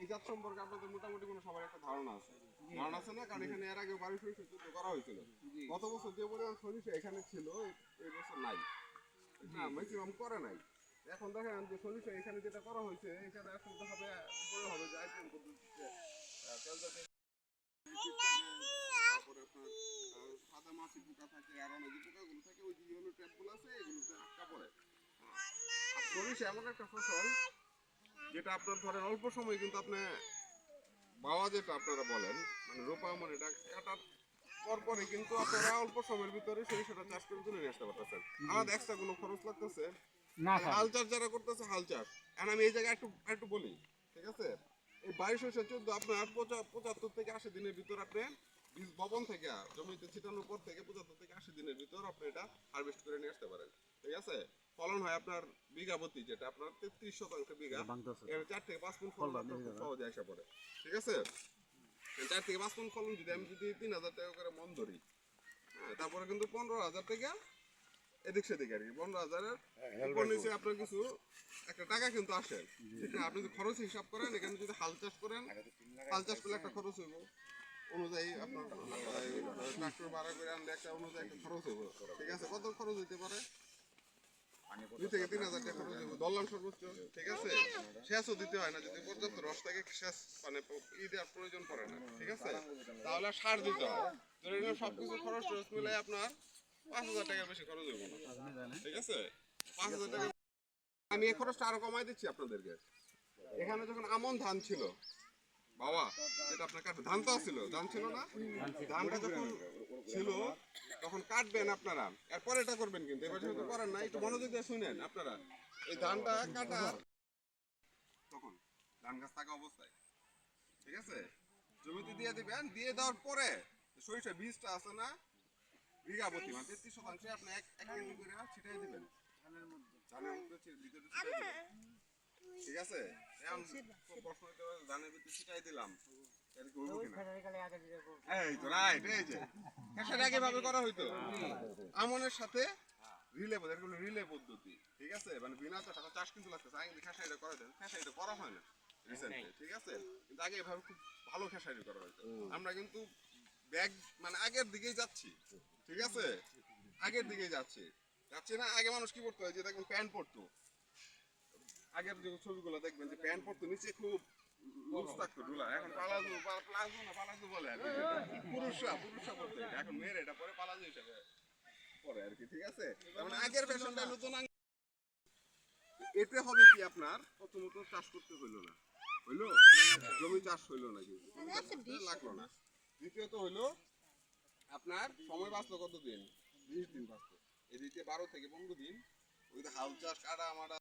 এই জাত সম্পর্কে আপনাদের মোটামুটি কোনো সবার একটা ধারণা আছে। ধারণা আছে না? কারণ এখানে এর আগে বাড়ি সরিষা যুদ্ধ করা হয়েছিল। গত বছর যে পরিমাণ সরিষা এখানে ছিল এই- বছর নাই। না ম্যাক্সিমাম করে নাই। এখন দেখেন যে সরিষা এখানে যেটা করা হয়েছে এখানে এখন তো হবে উপরে হবে যে আইটেম পদ্ধতিতে তারপরে আপনার সাদা মাছি পোকা থাকে আর অনেক পোকাগুলো থাকে ওই যে ইয়েলো ট্যাপগুলো আছে এগুলোতে আটকা পড়ে। সরিষা এমন একটা ফসল যেটা আপনার ধরেন অল্প সময় কিন্তু আপনি বাওয়া যেটা আপনারা বলেন মানে রোপা মানে এটা কাটার পরপরই কিন্তু আপনারা অল্প সময়ের ভিতরে সরিষাটা চাষ করে তুলে নিয়ে আসতে পারতেছেন। আমাদের এক্সট্রা কোনো খরচ লাগতেছে? না স্যার হাল চাষ যারা করতেছে হাল চাষ। এখন আমি এই জায়গায় একটু একটু বলি ঠিক আছে? এই বাইশ শস্য চোদ্দ আপনার পঁচাত্তর থেকে আশি দিনের ভিতর আপনি বীজ বপন থেকে জমিতে ছিটানোর পর থেকে পঁচাত্তর থেকে আশি দিনের ভিতর আপনি এটা হারভেস্ট করে নিয়ে আসতে পারেন ঠিক আছে? ফলন হয় আপনার বিঘা প্রতি যেটা আপনার তেত্রিশ শতাংশ বিঘা। এর চার থেকে পাঁচ গুণ ফলন আপনার খুব সহজে আসা পড়ে। ঠিক আছে? চার থেকে পাঁচ গুণ ফলন যদি আমি যদি তিন হাজার টাকা করে মন ধরি হ্যাঁ, তারপরে কিন্তু পনেরো হাজার টাকা এদিক সেদিক আর কি। পনেরো হাজারের উপর নিচে আপনার কিছু একটা টাকা কিন্তু আসে। আপনি যদি খরচ হিসাব করেন এখানে যদি হাল চাষ করেন হাল চাষ করলে একটা খরচ হইব। অনুযায়ী আপনার ট্রাক্টর ভাড়া করে আনলে একটা অনুযায়ী একটা খরচ হইব। ঠিক আছে? কত খরচ হইতে পারে? দিতে হয় না, যদি পর্যাপ্ত রস থাকে মানে প্রয়োজন পড়ে না, ঠিক আছে? তাহলে সার দিতে হয় ধরে খরচ টরচ আপনার পাঁচ হাজার টাকার বেশি খরচ হইব না, ঠিক আছে? পাঁচ হাজার টাকা আমি এই খরচটা আরও কমাই দিচ্ছি আপনাদেরকে। এখানে যখন আমন ধান ছিল, বাবা, যেটা আপনার কাটবে ধান তো ছিল, ধান ছিল না? ধানটা যখন ছিল, তখন কাটবেন আপনারা। এরপর এটা করবেন কিন্তু, এবার একটু মনোযোগ দিয়ে শুনেন আপনারা। এই ধানটা কাটার তখন ধান গাছ থাকা অবস্থায়। ঠিক আছে? জমিতে দিয়ে দিবেন দিয়ে দেওয়ার পরে সরিষা বীজটা আছে না বিঘা প্রতি মানে তেত্রিশ শতাংশে আপনি এক এক কেজি করে ছিটাই দিবেন। ধানের মধ্যে। ছি- ভিতরে ঠিক আছে? এখন প্রশ্ন ধানের ভিতরে ছিটাই দিলাম। এই তো রাইট এই যে। ভাবে করা হইতো। আমনের সাথে রিলে এগুলো রিলে পদ্ধতি ঠিক আছে? মানে বিনা চাষ এখন চাষ কিন্তু লাগতেছে। আগে খেসারিটা করা যায় খেসারিটা করা হয় না রিসেন্টলি ঠিক আছে? কিন্তু আগে এভাবে খুব ভালো খেসারি করা হইতো আমরা কিন্তু ব্যাগ মানে আগের দিকেই যাচ্ছি ঠিক আছে? আগের দিকেই যাচ্ছি। যাচ্ছি না আগে মানুষ কি করতো যে দেখবেন প্যান্ট পরতো আগের যে ছবিগুলো দেখবেন যে প্যান্ট পরতো নিচে খুব লুজ থাকতো ডুলা এখন পালাজো প্লাজো না পালাজো বলে পুরুষরা পুরুষরা পরতো এখন মেয়ের এটা পরে পালাজো হিসাবে। পরে আর কি ঠিক আছে? তার মানে আগের ফ্যাশনটা নতুন এতে হবে কি আপনার? প্রথমত চাষ করতে হইল না। হইল? জমি চাষ হইল না কিন্তু। করতে লাগল না। দ্বিতীয়ত হইল আপনার সময় বাঁচলো কত দিন বিশ দিন বাঁচলো। এই দিকে বারো থেকে পনেরো দিন। ওই হাল চাষ কাটা মারা